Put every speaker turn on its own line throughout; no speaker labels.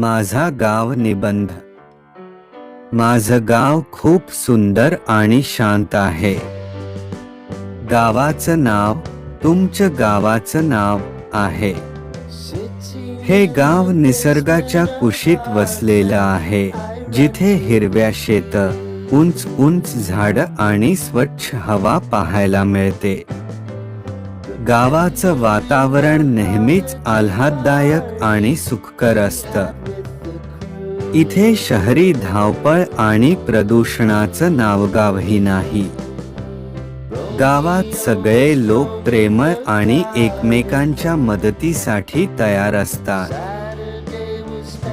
माझा गाव निबंध. माझं गाव खूप सुंदर आणि शांत आहे. गावाचं नाव तुमचं गावाचं नाव आहे. हे गाव निसर्गाच्या कुशीत वसलेलं आहे. जिथे हिरव्या शेत उंच उंच झाड आणि स्वच्छ हवा पाहायला मिळते. गावाचं वातावरण नेहमीच आल्हाददायक आणि सुखकर असतं. इथे शहरी धावपळ आणि प्रदूषणाचं नावगावही नाही. गावात सगळे लोक प्रेमळ आणि एकमेकांच्या मदतीसाठी तयार असतात.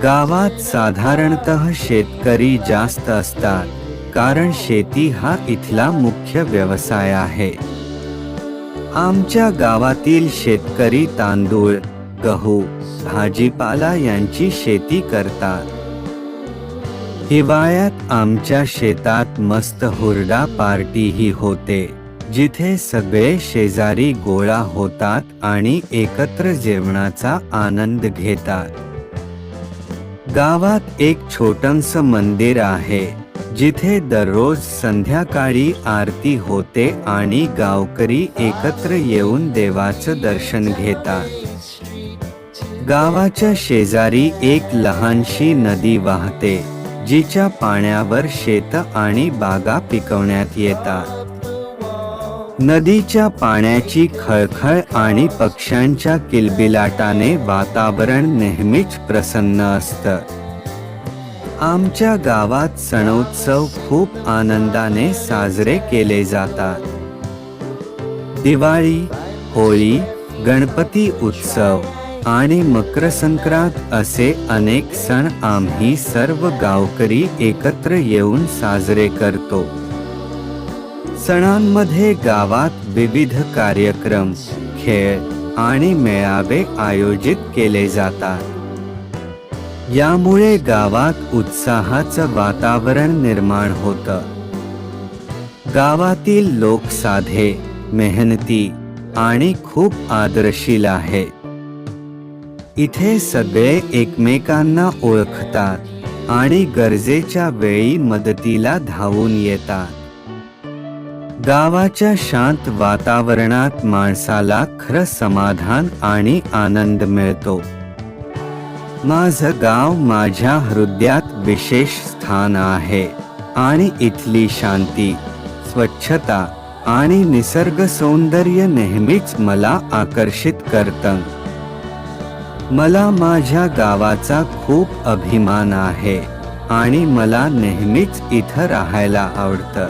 गावात साधारणतः शेतकरी जास्त असतात कारण शेती हा इथला मुख्य व्यवसाय आहे. आमच्या गावातील शेतकरी तांदूळ गहू भाजीपाला यांची शेती करतात. हिवाळ्यात आमच्या शेतात मस्त हुरडा पार्टीही होते जिथे सगळे शेजारी गोळा होतात आणि एकत्र जेवणाचा आनंद घेतात. गावात एक छोटंस मंदिर आहे जिथे दररोज संध्याकाळी आरती होते आणि गावकरी एकत्र येऊन देवाचं दर्शन घेतात. गावाच्या शेजारी एक लहानशी नदी वाहते जिच्या पाण्यावर शेत आणि बागा पिकवण्यात येतात. नदीच्या पाण्याची खळखळ आणि पक्ष्यांच्या किलबिलाटाने वातावरण नेहमीच प्रसन्न असतं. आमच्या गावात सणोत्सव खूप आनंदाने साजरे केले जातात. दिवाळी होळी गणपती उत्सव आणि मकर संक्रांत असे अनेक सण आम्ही सर्व गावकरी एकत्र येऊन साजरे करतो. सणांमध्ये गावात विविध कार्यक्रम खेळ आणि मेळावे आयोजित केले जातात. यामुळे गावात उत्साहाचं वातावरण निर्माण होतं. गावातील लोक साधे मेहनती आणि खूप आदरशील आहेत इथे सगळे एकमेकांना ओळखतात आणि गरजेच्या वेळी मदतीला धावून येतात. गावाच्या शांत वातावरणात माणसाला खरं समाधान आणि आनंद मिळतो. माझं गाव माझ्या हृदयात विशेष स्थान आहे. आणि इथली शांती स्वच्छता आणि निसर्ग सौंदर्य नेहमीच मला आकर्षित करतं. मला माझ्या गावाचा खूप अभिमान आहे आणि मला नेहमीच इथं राहायला आवडतं.